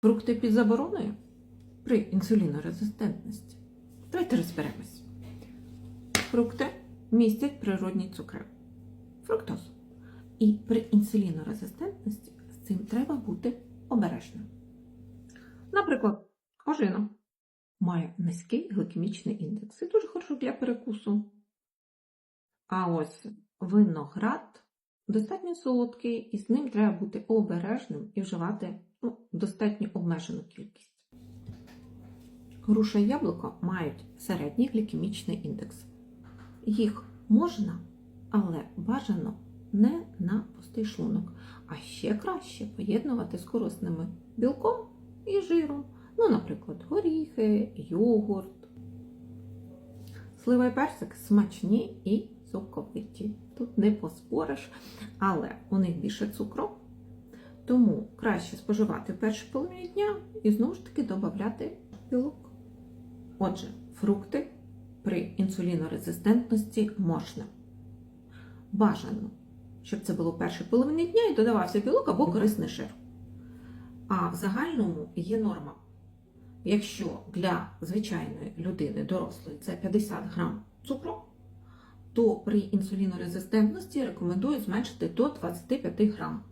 Фрукти під забороною при інсулінорезистентності. Давайте розберемось. Фрукти містять природні цукри, фруктозу. І при інсулінорезистентності з цим треба бути обережним. Наприклад, ожина має низький гликемічний індекс і дуже хорошо для перекусу. А ось виноград достатньо солодкий, і з ним треба бути обережним і вживати ну, достатньо обмежену кількість. Груша і яблуко мають середній глікемічний індекс. Їх можна, але бажано не на пустий шлунок, а ще краще поєднувати з корисними білком і жиром. Ну, наприклад, горіхи, йогурт. Слива і персик смачні і соковиті. Тут не поспориш, але у них більше цукру, тому краще споживати в першій половині дня і знову ж таки додати білок. Отже, фрукти при інсулінорезистентності можна. Бажано, щоб це було в першій половині дня і додавався білок або корисний жир. А в загальному є норма. Якщо для звичайної людини дорослої це 50 грам цукру, то при інсулінорезистентності рекомендую зменшити до 25 грам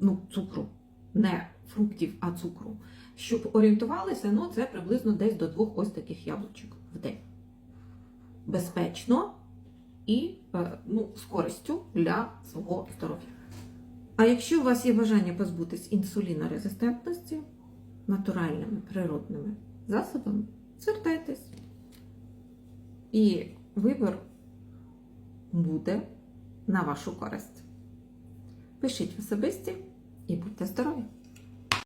ну, цукру, не фруктів, а цукру. Щоб орієнтувалися, ну це приблизно десь до двох ось таких яблучок в день. Безпечно і е, ну, з користю для свого здоров'я. А якщо у вас є бажання позбутись інсулінорезистентності натуральними природними засобами, звертайтесь. І вибір буде на вашу користь. Пишіть особисті і будьте здорові!